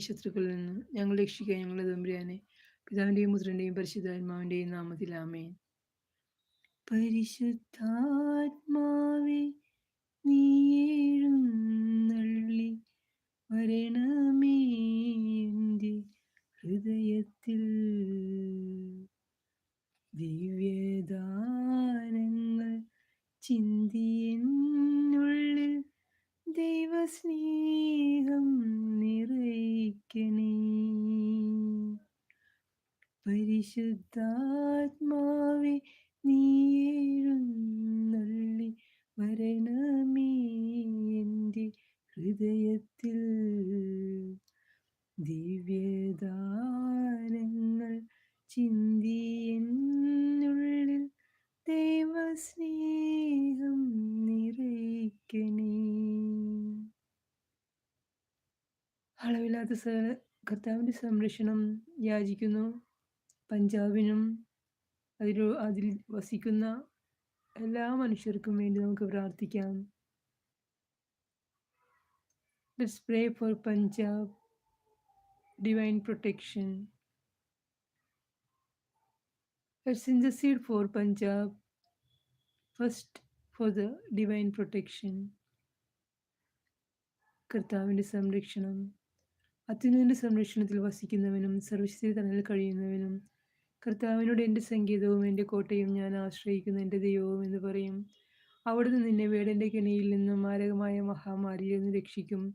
ശത്രുക്കളിൽ നിന്ന് ഞങ്ങൾ രക്ഷിക്കുക ഞങ്ങളുടെ തമ്പുരാനെ പിതാവിന്റെയും പുത്രന്റെയും പരിശുദ്ധാത്മാവിന്റെയും നാമത്തിൽ ആമേൻ. പരിശുദ്ധാത്മാവേ നീ എഴുന്നള്ളി വരണമേ ഹൃദയത്തിൽ. ദിവ്യദാനങ്ങൾ ചിന്തിയെന്നുള്ളിൽ ദൈവസ്നേഹം നിറയ്ക്കണേ. പരിശുദ്ധാത്മാവി നീയേഴുന്നള്ളി വരണമേ എന്റെ ഹൃദയത്തിൽ. ദിവ്യദാനങ്ങൾ ചിന്തിയെന്നുള്ളിൽ ദൈവസ്നേഹം അളവില്ലാത്ത സകല കർത്താവിന്റെ സംരക്ഷണം യാചിക്കുന്നു. പഞ്ചാബിനും അതിൽ അതിൽ വസിക്കുന്ന എല്ലാ മനുഷ്യർക്കും വേണ്ടി നമുക്ക് പ്രാർത്ഥിക്കാം. Let's pray for Punjab divine protection let's for Punjab first for the divine protection കർത്താവിന്റെ സംരക്ഷണം. അത്യുന്നതിന്റെ സംരക്ഷണത്തിൽ വസിക്കുന്നവനും സർവശക്തി തന്നിൽ കഴിയുന്നവനും കർത്താവിനോട് എന്റെ സംഗീതവും എന്റെ കോട്ടയും ഞാൻ ആശ്രയിക്കുന്ന എന്റെ ദൈവവും എന്ന് പറയും. അവിടുന്ന് നിന്നെ വേടന്റെ കെണിയിൽ നിന്നും മാരകമായ മഹാമാരിയിൽ നിന്ന് രക്ഷിക്കും.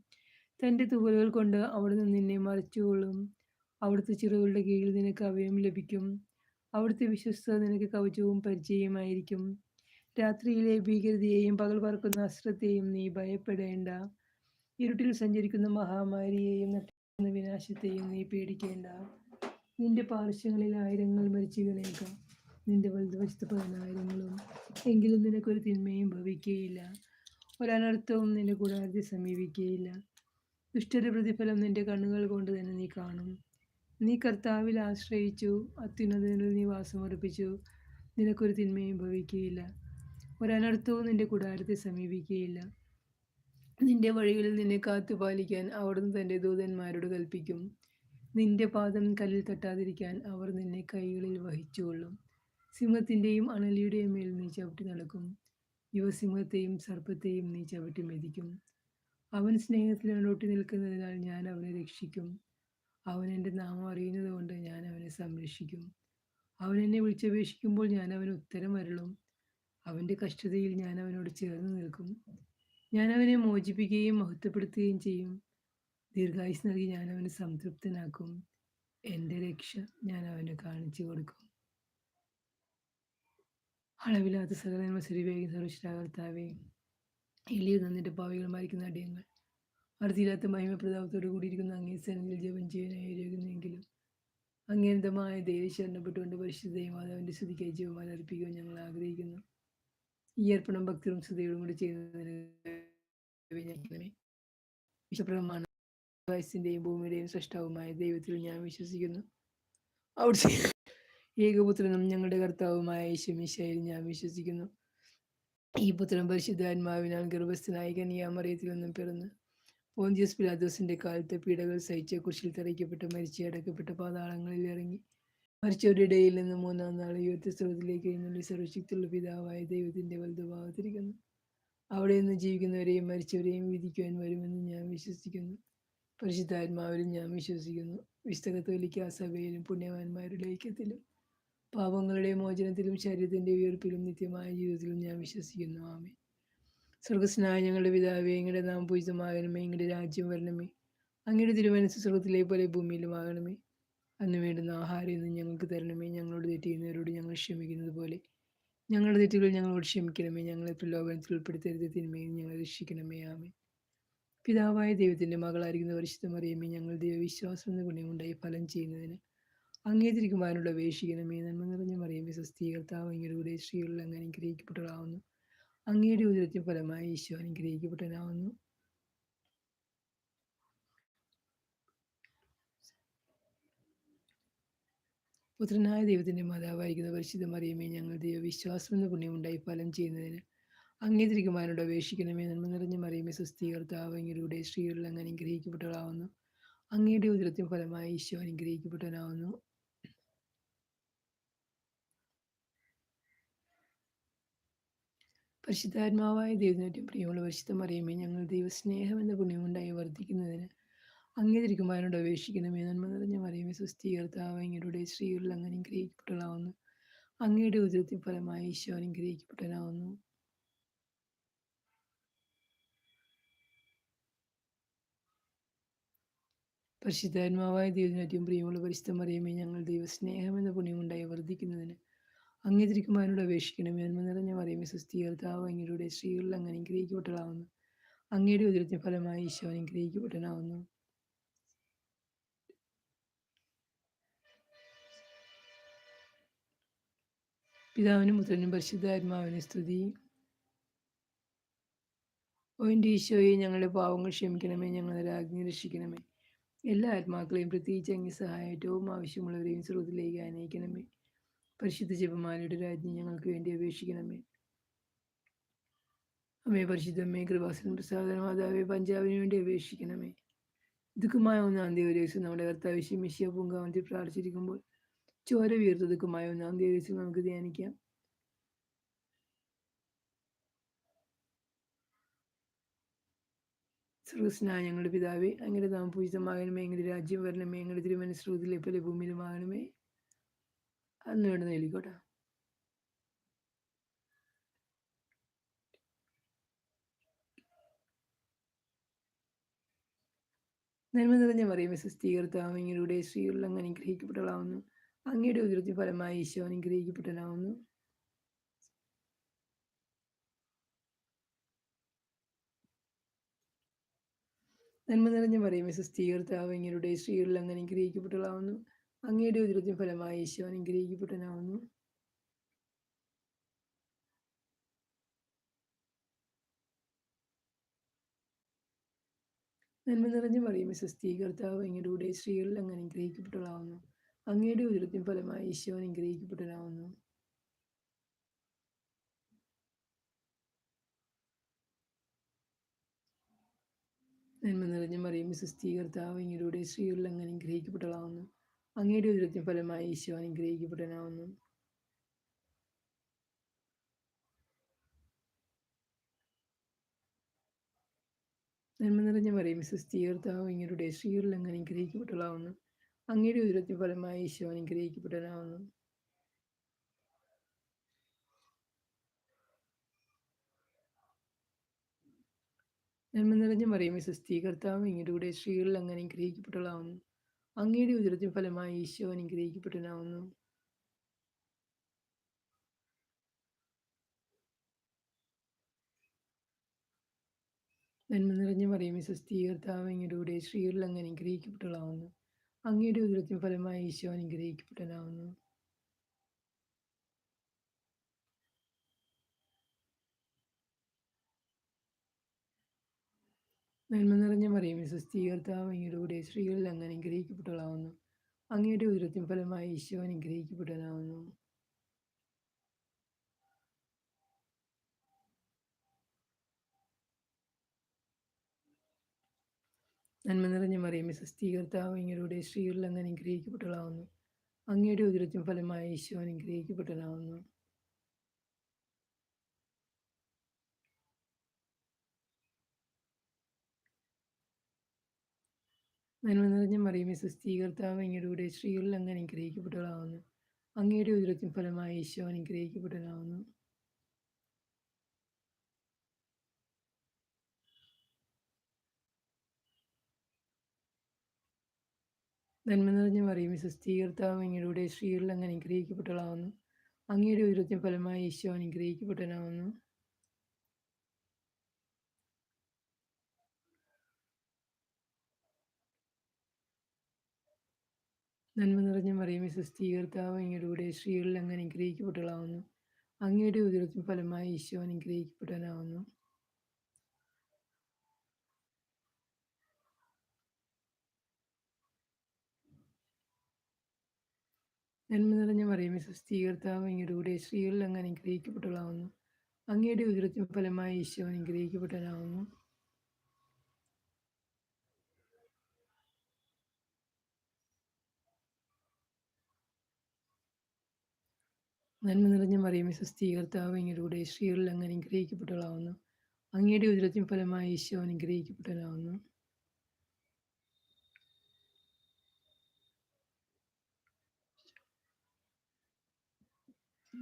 തന്റെ തുകലുകൾ കൊണ്ട് അവിടുന്ന് നിന്നെ മറച്ചുകൊള്ളും. അവിടുത്തെ ചിറകുകളുടെ കീഴിൽ നിനക്ക് അഭയം ലഭിക്കും. അവിടുത്തെ വിശ്വസ്ത നിനക്ക് കവചവും പരിചയമായിരിക്കും രാത്രിയിലെ ഭീകരതയെയും പകൽ പറക്കുന്ന അസ്ത്രത്തെയും നീ ഭയപ്പെടേണ്ട. ഇരുട്ടിൽ സഞ്ചരിക്കുന്ന മഹാമാരിയെയും നട്ടുന്ന വിനാശത്തെയും നീ പേടിക്കേണ്ട. നിന്റെ പാർശ്വങ്ങളിൽ ആയിരങ്ങൾ മരിച്ചു വീണേക്കാം നിന്റെ വലതുവശത്ത് പതിനായിരങ്ങളും. എങ്കിലും നിനക്കൊരു തിന്മയും ഭവിക്കുകയില്ല ഒരനർത്ഥവും നിന്റെ കൂടാതെ സമീപിക്കുകയില്ല ദുഷ്ടര പ്രതിഫലം നിന്റെ കണ്ണുകൾ കൊണ്ട് തന്നെ നീ കാണും. നീ കർത്താവിൽ ആശ്രയിച്ചു. അത്യുന്നതനിൽ നീ വാസമർപ്പിച്ചു നിനക്കൊരു തിന്മയും ഭവിക്കുകയില്ല ഒരനർത്ഥവും നിന്റെ കൂടാരത്തെ സമീപിക്കുകയില്ല. നിന്റെ വഴികളിൽ നിന്നെ കാത്തു പാലിക്കാൻ അവിടുന്ന് തന്റെ ദൂതന്മാരോട് കൽപ്പിക്കും. നിന്റെ പാദം കല്ലിൽ തട്ടാതിരിക്കാൻ അവർ നിന്നെ കൈകളിൽ വഹിച്ചുകൊള്ളും. സിംഹത്തിന്റെയും അണലിയുടെയും മേൽ നീ ചവിട്ടി നടക്കും. യുവസിംഹത്തെയും സർപ്പത്തെയും നീ ചവിട്ടി മെതിക്കും. അവൻ സ്നേഹത്തിൽ അണോട്ടി നിൽക്കുന്നതിനാൽ ഞാൻ അവനെ രക്ഷിക്കും. അവൻ എന്റെ നാമം അറിയുന്നത് കൊണ്ട് ഞാൻ അവനെ സംരക്ഷിക്കും. അവൻ എന്നെ വിളിച്ചപേക്ഷിക്കുമ്പോൾ ഞാൻ അവന് ഉത്തരം അരുളും. അവന്റെ കഷ്ടതയിൽ ഞാൻ അവനോട് ചേർന്ന് നിൽക്കും. ഞാൻ അവനെ മോചിപ്പിക്കുകയും മഹത്വപ്പെടുത്തുകയും ചെയ്യും. ദീർഘായുസ് നൽകി ഞാൻ അവനെ സംതൃപ്തനാക്കും. എന്റെ രക്ഷ ഞാൻ അവന് കാണിച്ചു കൊടുക്കും. അളവില്ലാത്ത സകല ശരിവേഗം സർവശരാകർത്താവേ എളിയ നിന്നിട്ട് പാവികൾ മരിക്കുന്ന അടിയങ്ങൾ. അറുതിയില്ലാത്ത മഹിമപ്രതാപത്തോടു കൂടിയിരിക്കുന്ന അങ്ങേ സനിൽ ജപം ചെയ്യാനായി ഒരുങ്ങുന്നെങ്കിലും അങ്ങേന്തമായ ദൈവം ശരണപ്പെട്ടുകൊണ്ട് പരിശുദ്ധയും ദൈവമാതാവിന്റെ സ്തുതിക്കായി ജീവമാല അർപ്പിക്കുവാൻ ഞങ്ങൾ ആഗ്രഹിക്കുന്നു. ഈ അർപ്പണം ഭക്തിയും ശ്രദ്ധയോടും കൂടി ചെയ്യുന്നതിന് വിശപ്രദമാണ്. വയസ്സിന്റെയും ഭൂമിയുടെയും സൃഷ്ടാവുമായ ദൈവത്തിൽ ഞാൻ വിശ്വസിക്കുന്നു. അവിടുത്തെ ഏകപുത്രനും ഞങ്ങളുടെ കർത്താവുമായ യേശുമിശയിൽ ഞാൻ വിശ്വസിക്കുന്നു. ഈ പുത്രൻ പരിശുദ്ധാത്മാവിനാൽ ഗർഭസ്ഥനായി കനിയാമറിയത്തിൽ നിന്നും പിറന്ന് പോന്തിയസ് പിലാദോസിന്റെ കാലത്ത് പീഡകൾ സഹിച്ച കുശിൽ തറയ്ക്കപ്പെട്ട് മരിച്ച് അടക്കപ്പെട്ട പാതാളങ്ങളിൽ ഇറങ്ങി. മരിച്ചവരുടെ ഇടയിൽ നിന്ന് മൂന്നാം നാൾ യുവത്വസ്രോതത്തിലേക്ക് എഴുന്നള്ളി സർവശക്തിയുള്ള പിതാവായ ദൈവത്തിന്റെ വലുതുഭാവത്തിരിക്കുന്നു അവിടെ നിന്ന് ജീവിക്കുന്നവരെയും മരിച്ചവരെയും വിധിക്കുവാൻ വരുമെന്ന് ഞാൻ വിശ്വസിക്കുന്നു. പരിശുദ്ധാത്മാവിലും ഞാൻ വിശ്വസിക്കുന്നു. വിസ്തകത്തോലിക്ക് സഭയിലും പുണ്യവാന്മാരുടെ ഐക്യത്തിലും പാപങ്ങളുടെ മോചനത്തിലും ശരീരത്തിന്റെ ഉയർപ്പിലും നിത്യമായ ജീവിതത്തിലും ഞാൻ വിശ്വസിക്കുന്നു. ആമേ സ്വർഗസ്നായ ഞങ്ങളുടെ പിതാവേ എങ്ങളുടെ നാം പൂജിതമാകണമേ എങ്ങളുടെ രാജ്യം വരണമേ അങ്ങയുടെ തിരുവനന്തപുരത്തിലെ പോലെ ഭൂമിയിലുമാകണമേ. അന്ന് വേണ്ടുന്ന ആഹാരം ഇന്ന് ഞങ്ങൾക്ക് തരണമേ. ഞങ്ങളോട് തെറ്റ് ചെയ്യുന്നവരോട് ഞങ്ങൾ ക്ഷമിക്കുന്നത് പോലെ. ഞങ്ങളുടെ തെറ്റുകൾ ഞങ്ങളോട് ക്ഷമിക്കണമേ. ഞങ്ങളെ പ്രലോഭനത്തിൽ ഉൾപ്പെടുത്തരുത് തിന്മയിൽ ഞങ്ങളെ രക്ഷിക്കണമേ. ആമേ പിതാവായ ദൈവത്തിന്റെ മകളായിരിക്കുന്ന പരിശുദ്ധ അറിയമേ ഞങ്ങൾ ദൈവവിശ്വാസം എന്ന ഗുണമുണ്ടായി ഫലം ചെയ്യുന്നതിന് അങ്ങേതിരിക്കുവാനുള്ള അപേക്ഷിക്കണമേ. നന്മ നിറഞ്ഞ മറിയമേ സ്വസ്ഥീകർത്താവ് അങ്ങയുടെ കൂടെ അങ്ങനെ അനുഗ്രഹിക്കപ്പെട്ടതാവുന്നു അങ്ങയുടെ ഉദരത്തിന് ഫലമായി ഈശോ അനുഗ്രഹിക്കപ്പെട്ടനാവുന്നു പുത്രനായ ദൈവത്തിന്റെ മാതാവായിരിക്കുന്ന പരിശുദ്ധ മറിയമേ ഞങ്ങൾ ദൈവവിശ്വാസം എന്ന പുണ്യമുണ്ടായി ഫലം ചെയ്യുന്നതിന് അംഗീകരിക്കുമാരോട് അപേക്ഷിക്കണമേ. നന്മ നിറഞ്ഞ മറിയമേ സ്വസ്ഥീകർത്താവ് എങ്കിലൂടെ സ്ത്രീകളിൽ അങ്ങ് അനുഗ്രഹിക്കപ്പെട്ടവളാവുന്നു. അങ്ങയുടെ ഉദരത്തിൻ ഫലമായി ഈശോ അനുഗ്രഹിക്കപ്പെട്ടവനാവുന്നു. പരിശുദ്ധാത്മാവായ ദൈവത്തിനേറ്റവും പ്രിയമുള്ള പരിശുദ്ധം അറിയുമ്പോൾ ഞങ്ങൾ ദൈവസ്നേഹം എന്ന പുണ്യമുണ്ടായി വർദ്ധിക്കുന്നതിന് അംഗീകരിക്കുമ്പോൾ അപേക്ഷിക്കണമേ? നന്മ നിറഞ്ഞ മറിയമേ സുസ്ഥീകർത്താവ് അങ്ങയുടെ സ്ത്രീകളിൽ അങ്ങനെ അനുഗ്രഹിക്കപ്പെട്ടതാവുന്നു അങ്ങയുടെ ഉദരത്തിൻ ഫലമായി ഈശോ അനുഗ്രഹിക്കപ്പെട്ടവനാവുന്നു. പരിശുദ്ധാത്മാവായ ദൈവത്തിനേറ്റവും പ്രിയമുള്ള പരിശുദ്ധ മറിയമേ ഞങ്ങൾ ദൈവസ്നേഹം എന്ന പുണ്യമുണ്ടായി വർദ്ധിക്കുന്നതിന് അങ്ങേതിരിക്കുമാരോട് അപേക്ഷിക്കണമേ. നന്മ നിറഞ്ഞ മറിയമേ സുസ്ഥീകർത്താവ് അങ്ങയുടെ സ്ത്രീകളിൽ അങ്ങനെ അനുഗ്രഹിക്കപ്പെട്ടതാവുന്നു അങ്ങയുടെ ഉദരത്തിൻ ഫലമായി ഈശോ അനുഗ്രഹിക്കപ്പെട്ടനാവുന്നു പിതാവിനും പുത്രനും പരിശുദ്ധാത്മാവിന് സ്തുതി. ഓ ഈശോയെ ഞങ്ങളുടെ പാവങ്ങൾ ക്ഷമിക്കണമേ ഞങ്ങളുടെ രാജ്ഞി രക്ഷിക്കണമേ. എല്ലാ ആത്മാക്കളെയും പ്രത്യേകിച്ച് അങ്ങ് സഹായവും ആവശ്യമുള്ളവരെയും സ്രോതിലേക്ക് അനയിക്കണമേ പരിശുദ്ധ ജപമാലയുടെ രാജ്ഞി ഞങ്ങൾക്ക് വേണ്ടി അപേക്ഷിക്കണമേ. അമ്മേ പരിശുദ്ധമ്മേ കൃപാസനം പ്രസാദന മാതാവെ പഞ്ചാബിന് വേണ്ടി അപേക്ഷിക്കണമേ. ദുഃഖമായ ഒന്നാം തീയതി ദിവസം നമ്മുടെ കർത്താവ് ശിമിഷ്യ പൂങ്കാവന്തി പ്രാർത്ഥിച്ചിരിക്കുമ്പോൾ ചോര വീർത്തതുക്കുമായ ഒന്നാം തീയതി നമുക്ക് ധ്യാനിക്കാം. സർവസ്നായ ഞങ്ങളുടെ പിതാവേ അങ്ങനെ നാം പൂജിതമാകണമേ എങ്ങളുടെ രാജ്യം വരണമേ എങ്ങളുടെ തിരുമനസ്രോതിലെ പോലെ ഭൂമിയിലുമാകണമേ അന്ന് വേണ്ട നേലിക്കോട്ടെ നന്മ നിറഞ്ഞ പറയുമ്പോൾ സുസ്ഥീകർത്താവ് ഇങ്ങയുടെ സ്ത്രീകളിൽ അങ്ങയുടെ ഉയർത്തി ഫലമായി ഈശോ അനുഗ്രഹിക്കപ്പെട്ടനാവുന്നു നന്മ നിറഞ്ഞ പറയുമ്പോൾ സുസ്ഥീകർത്താവ് ഇങ്ങനെ സ്ത്രീകളിൽ അങ്ങ് അനുഗ്രഹിക്കപ്പെട്ടളാവുന്നു അങ്ങയുടെ ഉദരത്തിന് ഫലമായി ഈശോ അനുഗ്രഹിക്കപ്പെട്ടനാവുന്നു നന്മ നിറഞ്ഞ മറിയുമ്പോൾ സ്വസ്ഥീകർത്താവ് അങ്ങയുടെ സ്ത്രീകളിൽ അങ്ങ് അനുഗ്രഹിക്കപ്പെട്ടവളാവുന്നു. അങ്ങയുടെ ഉദരത്തിൻ ഫലമായി ഈശോ അനുഗ്രഹിക്കപ്പെട്ടനാവുന്നു നന്മ നിറഞ്ഞ മറിയും സുസ്ഥീകർത്താവ് ഇങ്ങയുടെ സ്ത്രീകളിൽ അങ്ങ് അനുഗ്രഹിക്കപ്പെട്ടവളാവുന്നു. അങ്ങയുടെ ഉദരത്തിൻ ഫലമായി ഈശോ അനുഗ്രഹിക്കപ്പെട്ടനാവുന്നു നന്മ നിറഞ്ഞ മറിയും സുസ്ഥീകർത്താവ് ഇങ്ങയുടെ സ്ത്രീകളിൽ അങ്ങ് അനുഗ്രഹിക്കപ്പെട്ടതാവുന്നു അങ്ങയുടെ ഉദരത്തിൽ ഫലമായി ഈശോ അനുഗ്രഹിക്കപ്പെട്ടനാവുന്നു നന്മ നിറഞ്ഞ മറിയമ്മ സുസ്ഥീകർത്താവ് ഇങ്ങയുടെ കൂടെ സ്ത്രീകളിൽ അങ്ങ് അനുഗ്രഹിക്കപ്പെട്ടതാവുന്നു അങ്ങയുടെ ഉദരത്തിൽ ഫലമായി ഈശോ അനുഗ്രഹിക്കപ്പെട്ടനാവുന്നു നന്മ നിറഞ്ഞ മറിയമേ സ്വസ്ഥീകർത്താവ് കൂടെ സ്ത്രീകളിൽ അങ്ങ് അനുഗ്രഹിക്കപ്പെട്ടതാവുന്നു അങ്ങയുടെ ഉദരത്തിൻ ഫലമായി ഈശോ അനുഗ്രഹിക്കപ്പെട്ടനാവുന്നു നന്മ നിറഞ്ഞ മറിയമേ സ്വസ്ഥീകർത്താവ് അങ്ങയുടെ കൂടെ സ്ത്രീകളിൽ അങ്ങ് അനുഗ്രഹിക്കപ്പെട്ടതാവുന്നു അങ്ങയുടെ ഉദരത്തിൻ ഫലമായി ഈശോ അനുഗ്രഹിക്കപ്പെട്ടനാവുന്നു നന്മ നിറഞ്ഞ മറിയമേ സ്വസ്ഥീകർത്താവ് അങ്ങയുടെ സ്ത്രീകളിൽ അങ്ങ് അനുഗ്രഹിക്കപ്പെട്ടതാവുന്നു അങ്ങയുടെ ഉദരത്തിൻ ഫലമായി ഈശോ അനുഗ്രഹിക്കപ്പെട്ടതാവുന്നു നന്മ നിറഞ്ഞ മറിയമേ സുസ്ഥീകർത്താവ് അങ്ങയുടെ സ്ത്രീകളിൽ അങ്ങ് അനുഗ്രഹിക്കപ്പെട്ടവളാവുന്നു. അങ്ങയുടെ ഉദരത്തിൻ ഫലമായി ഈശോ അനുഗ്രഹിക്കപ്പെട്ടവനാവുന്നു. നന്മ നിറഞ്ഞ മറിയമേ സുസ്ഥീകർത്താവ് അങ്ങയുടെ സ്ത്രീകളിൽ അങ്ങ് അനുഗ്രഹിക്കപ്പെട്ടവളാവുന്നു. അങ്ങയുടെ ഉയരത്തിന് ഫലമായി ഈശോ അനുഗ്രഹിക്കപ്പെട്ടവനാവുന്നു. നന്മ നിറഞ്ഞ മറിയമേ സുസ്ഥീകർത്താവ് അങ്ങയുടെ സ്ത്രീകളിൽ അങ്ങ് അനുഗ്രഹിക്കപ്പെട്ടവളാവുന്നു. അങ്ങയുടെ ഉയരത്തിന് ഫലമായി ഈശോ അനുഗ്രഹിക്കപ്പെട്ടവനാവുന്നു. നന്മ നിറഞ്ഞ മറിയമ്മ സ്വസ്ഥീകർത്താവ് അങ്ങയുടെ സ്ത്രീകളിൽ അങ്ങ് അനുഗ്രഹിക്കപ്പെട്ടവളാവുന്നു. അങ്ങയുടെ ഉദരത്തിന് ഫലമായി ഈശോ അനുഗ്രഹിക്കപ്പെട്ടവനാവുന്നു. നന്മ നിറഞ്ഞ മറിയമ്മ സ്വസ്ഥീകർത്താവ് അങ്ങയുടെ സ്ത്രീകളിൽ അങ്ങ് അനുഗ്രഹിക്കപ്പെട്ടവളാവുന്നു. അങ്ങയുടെ ഉദരത്തിന് ഫലമായി ഈശോ അനുഗ്രഹിക്കപ്പെട്ടവനാവുന്നു.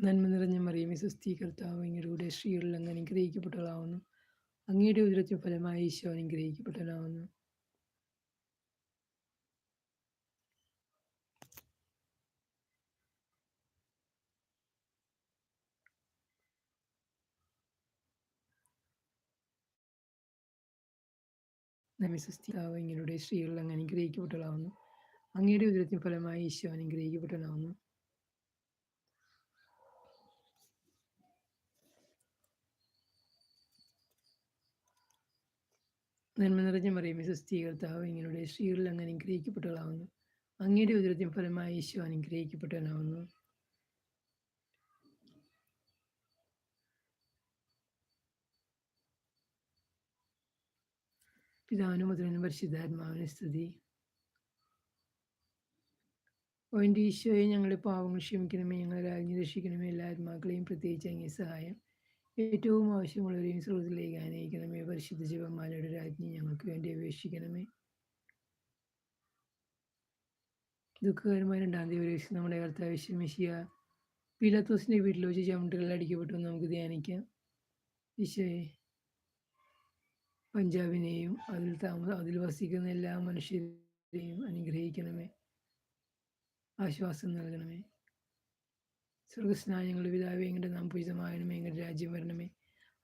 നന്മ നിറഞ്ഞ മറിയമേ സ്വസ്തി കർത്താവ് അങ്ങയുടെ സ്ത്രീകളിൽ അങ്ങ് അനുഗ്രഹിക്കപ്പെട്ടവളാവുന്നു. അങ്ങയുടെ ഉദരത്തിന് ഫലമായി ഈശോ അനുഗ്രഹിക്കപ്പെട്ടവനാവുന്നു. നമിസ്തിയാവ് ഇങ്ങനെ സ്ത്രീകളിൽ അങ്ങ് അങ്ങയുടെ ഉദരത്തിന് ഫലമായി ഈശോ അനുഗ്രഹിക്കപ്പെട്ടവനാവുന്നു. നന്മ നിറഞ്ഞ മറിയമേ സുസ്ഥീകർത്താവ് ഇങ്ങനെയുടെ സ്ത്രീകളിൽ അങ്ങ് അനുഗ്രഹിക്കപ്പെട്ടവളാവുന്നു. അങ്ങയുടെ ഉദരത്തിൻ ഫലമായി ഈശോ അനുഗ്രഹിക്കപ്പെട്ടവനാവുന്നു. പിതാവിനും മുതലിനും പരിശുദ്ധാത്മാവിന് സ്തുതി. ഓ എന്റെ ഈശോയെ ഞങ്ങളുടെ പാവങ്ങൾ ക്ഷമിക്കണമേ ഞങ്ങളെ രാജ്ഞി രക്ഷിക്കണമേ എല്ലാ ആത്മാക്കളെയും പ്രത്യേകിച്ച് അങ്ങേ സഹായം. ഏറ്റവും ആവശ്യമുള്ളവരെയും സ്രോതത്തിലേക്ക് ആനയിക്കണമേ. പരിശുദ്ധ ജീവന്മാരുടെ രാജ്ഞി ഞങ്ങൾക്ക് വേണ്ടി അപേക്ഷിക്കണമേ. ദുഃഖകരമായ രണ്ടാം തീയതി നമ്മുടെ കർത്താവ് വിശ്വമിശിയ പീലാത്തോസിന്റെ വീട്ടിൽ വെച്ച് ചമട്ടുകളിൽ അടിക്കപ്പെട്ടു നമുക്ക് ധ്യാനിക്കാം. ഈശോയെ പഞ്ചാബിനെയും അതിൽ താമസ അതിൽ വസിക്കുന്ന എല്ലാ മനുഷ്യരെയും അനുഗ്രഹിക്കണമേ. ആശ്വാസം നൽകണമേ. സ്വർഗസ്നായങ്ങളുടെ പിതാവേ എങ്ങനെ നാം പൂജിതമാകണമേ എങ്ങനെ രാജ്യം വരണമേ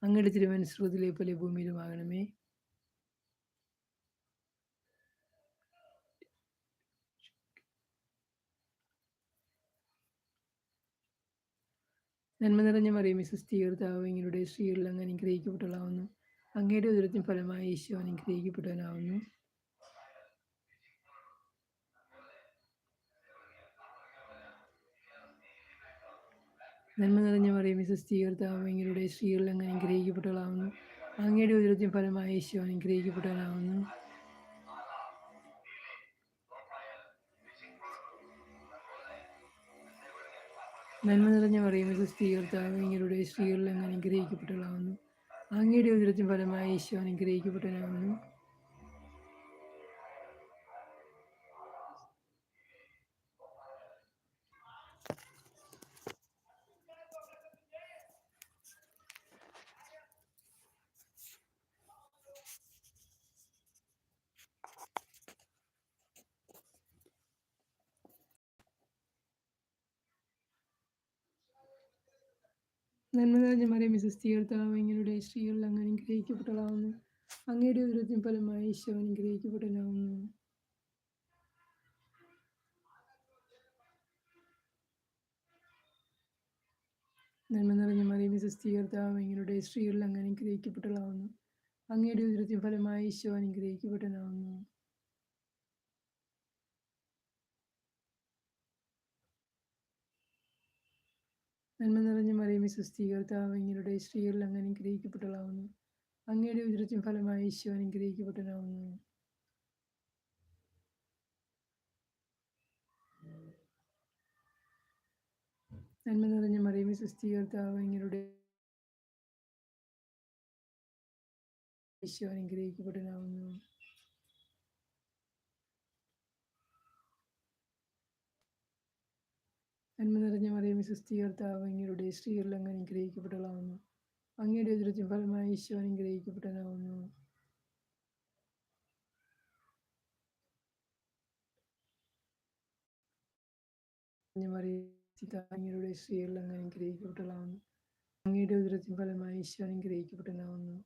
അങ്ങയുടെ തിരുവനന്തപുരത്തിലെ പോലെ ഭൂമിയിലുമാകണമേ. നന്മ നിറഞ്ഞ മറിയമേ സുസ്ഥീകർത്താവ് ഇങ്ങളുടെ സ്ത്രീകളിൽ അങ്ങ് അനുഗ്രഹിക്കപ്പെട്ടതാവുന്നു അങ്ങയുടെ ഉദരത്തിന് ഫലമായി ഈശോ അനുഗ്രഹിക്കപ്പെട്ടവനാവുന്നു. നന്മ നിറഞ്ഞ മറിയ സുസ്ഥീകർത്താവ് അങ്ങയുടെ സ്ത്രീകളിൽ അങ്ങ് അനുഗ്രഹിക്കപ്പെട്ടവളാവുന്നു അങ്ങയുടെ ഉദരത്തിൻ ഫലമായ ഈശോ അനുഗ്രഹിക്കപ്പെട്ടവളാവുന്നു നന്മ നിറഞ്ഞ മറിയ സുസ്ഥീകർത്താവ് അങ്ങയുടെ സ്ത്രീകളിൽ അങ്ങ് അനുഗ്രഹിക്കപ്പെട്ടവളാവുന്നു അങ്ങയുടെ ഉദരത്തിൻ ഫലമായ ഈശോ അനുഗ്രഹിക്കപ്പെട്ടവനാകുന്നു നന്മ നിറഞ്ഞ മറിയം വിശ്വസ്തീകർത്താവ് എങ്ങനെയുടെ സ്ത്രീകളിൽ അങ്ങ് അനുഗ്രഹിക്കപ്പെട്ടതാവുന്നു അങ്ങയുടെ ഉദരത്തിൽ ഫലമായി ഈശോ അനുഗ്രഹിക്കപ്പെട്ടതാവുന്നു നന്മ നിറഞ്ഞ മറിയം തീർത്ഥാവ് എങ്ങനെയുടെ സ്ത്രീകളിൽ അങ്ങ് അനുഗ്രഹിക്കപ്പെട്ടതാവുന്നു അങ്ങയുടെ ഉദരത്തിൻ ഫലമായി ഈശോ അനുഗ്രഹിക്കപ്പെട്ടതാവുന്നു നന്മ നിറഞ്ഞ മറിയമി സുസ്ഥീകർത്താവ് അങ്ങയുടെ സ്ത്രീകളിൽ അങ്ങ് അനുഗ്രഹിക്കപ്പെട്ടതാവുന്നു അങ്ങയുടെ ഉദരത്തിൻ ഫലമായി ഈശോ അനുഗ്രഹിക്കപ്പെട്ടനാവുന്നു നന്മ നിറഞ്ഞ മറിയമി സൃഷ്ടികർത്താവ് അങ്ങയുടെ ഈശോ അനുഗ്രഹിക്കപ്പെട്ടതാവുന്നു നന്മ നിറഞ്ഞ മറിയമേ സുസ്ഥീകർത്താവ് അങ്ങയുടെ സ്ത്രീകളിൽ അങ്ങ് അനുഗ്രഹിക്കപ്പെട്ടതാവുന്നു അങ്ങയുടെ ഉദരത്തിൻ ഫലമായി ഈശോ അനുഗ്രഹിക്കപ്പെട്ടതാവുന്നു അങ്ങയുടെ സ്ത്രീകളിൽ അങ്ങ് അനുഗ്രഹിക്കപ്പെട്ടതാവുന്നു അങ്ങയുടെ ഉദരത്തിൻ ഫലമായി ഈശോ അനുഗ്രഹിക്കപ്പെട്ടതാവുന്നു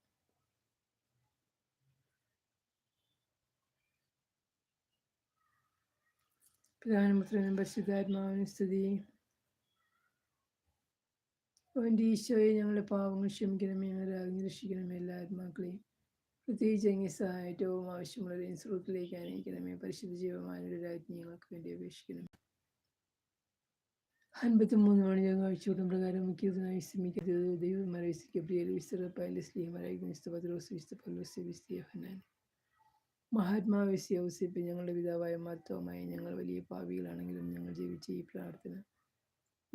പിതാനുപുത്രനും പരിശുദ്ധാത്മാവിനും സ്തുതി അവന്റെ ഈശോയെ ഞങ്ങളുടെ പാവങ്ങൾ ക്ഷമിക്കണമേ ഞങ്ങളെ അറിഞ്ഞു രക്ഷിക്കണമേ എല്ലാ ആത്മാക്കളെയും. പ്രത്യേകിച്ച് എങ്ങനെ സഹായറ്റവും ആവശ്യമുള്ളവരെയും സുഹൃത്തിലേക്ക് അനയിക്കണമേ പരിശുദ്ധ ജീവമാനയുടെ രാജ്ഞി ഞങ്ങൾക്ക് വേണ്ടി അപേക്ഷിക്കണമേ. അൻപത്തി മൂന്ന് മണി ഞങ്ങൾ അഴിച്ചുവിടും പ്രകാരം മുഖ്യത്തിനായി ശ്രമിക്കരുത്. ദൈവം മരവിസിക്ക് പ്രിയ വിസ്തര പൈലസ്ലിഹമരായി വിസ്ത പത്രോസ് വിസ്ത പല്ലോസ് വിസ്തീയ മഹാത്മാവേശി ഔസിപ്പ് ഞങ്ങളുടെ പിതാവായ മഹത്വമായി ഞങ്ങൾ വലിയ പാവികളാണെങ്കിലും ഞങ്ങൾ ജീവിച്ച ഈ പ്രാർത്ഥന.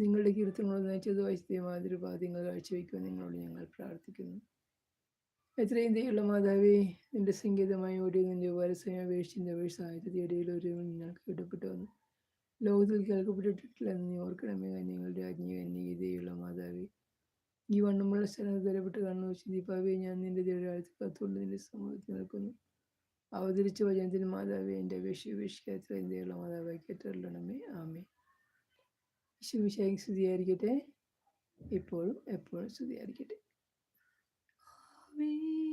നിങ്ങളുടെ കീർത്തനങ്ങളോട് നയിച്ചത് വൈദ്യ മാതൃപാദ്യങ്ങൾ കാഴ്ചവെക്കുവാൻ നിങ്ങളോട് ഞങ്ങൾ പ്രാർത്ഥിക്കുന്നു. എത്രയും ദയുള്ള മാതാവേ നിന്റെ സംഗീതമായി ഓടിയ നിന്റെ ഉപരസമയ അപേക്ഷിച്ചിന്റെ അപേക്ഷ സാഹിത്യത്തെ ഇടയിൽ ഒരു നിങ്ങൾക്ക് ഇടപെട്ടു വന്നു. ലോകത്തിൽ കേൾക്കപ്പെട്ടിട്ടില്ലെന്ന് നീ ഓർക്കണമേ ഞങ്ങളുടെ അജ്ഞീകന്യതയുള്ള മാതാവേ. ഈ വണ്ണമുള്ള സ്ഥലത്ത് തരപ്പെട്ട് കണ്ണു വെച്ച് ദീപാവേ ഞാൻ നിന്റെ ദൈവരാഴ്ച കത്തുകൊണ്ട് നിന്റെ സമൂഹത്തിൽ നിൽക്കുന്നു. അവതരിച്ച വചനത്തിന് മാതാവേ എന്റെ അപേക്ഷ ഉപേക്ഷിക്കാത്ത എന്തെയുള്ള മാതാവായി കേട്ടറിയണമേ ആമേ ഈശ്വമിശായി സ്തുതിയായിരിക്കട്ടെ. ഇപ്പോഴും എപ്പോഴും സ്തുതിയായിരിക്കട്ടെ. ആവേ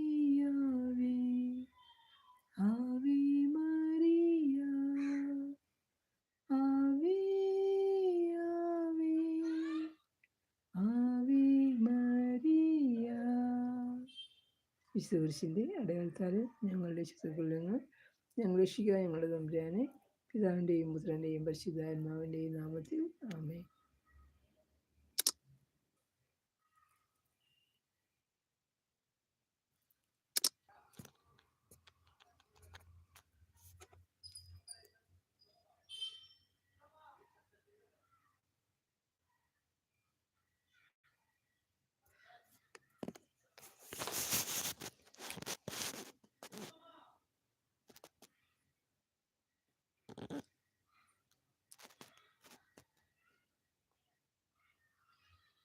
വിശുദ്ധ കുരിശിന്റെ അടയാളത്താൽ ഞങ്ങളുടെ ശത്രുക്കളിൽ നിന്ന് ഞങ്ങൾ രക്ഷിക്കുക ഞങ്ങളുടെ തമ്പുരാനെ പിതാവിന്റെയും പുത്രന്റെയും പരിശുദ്ധാത്മാവിന്റെയും നാമത്തിൽ. ആമേ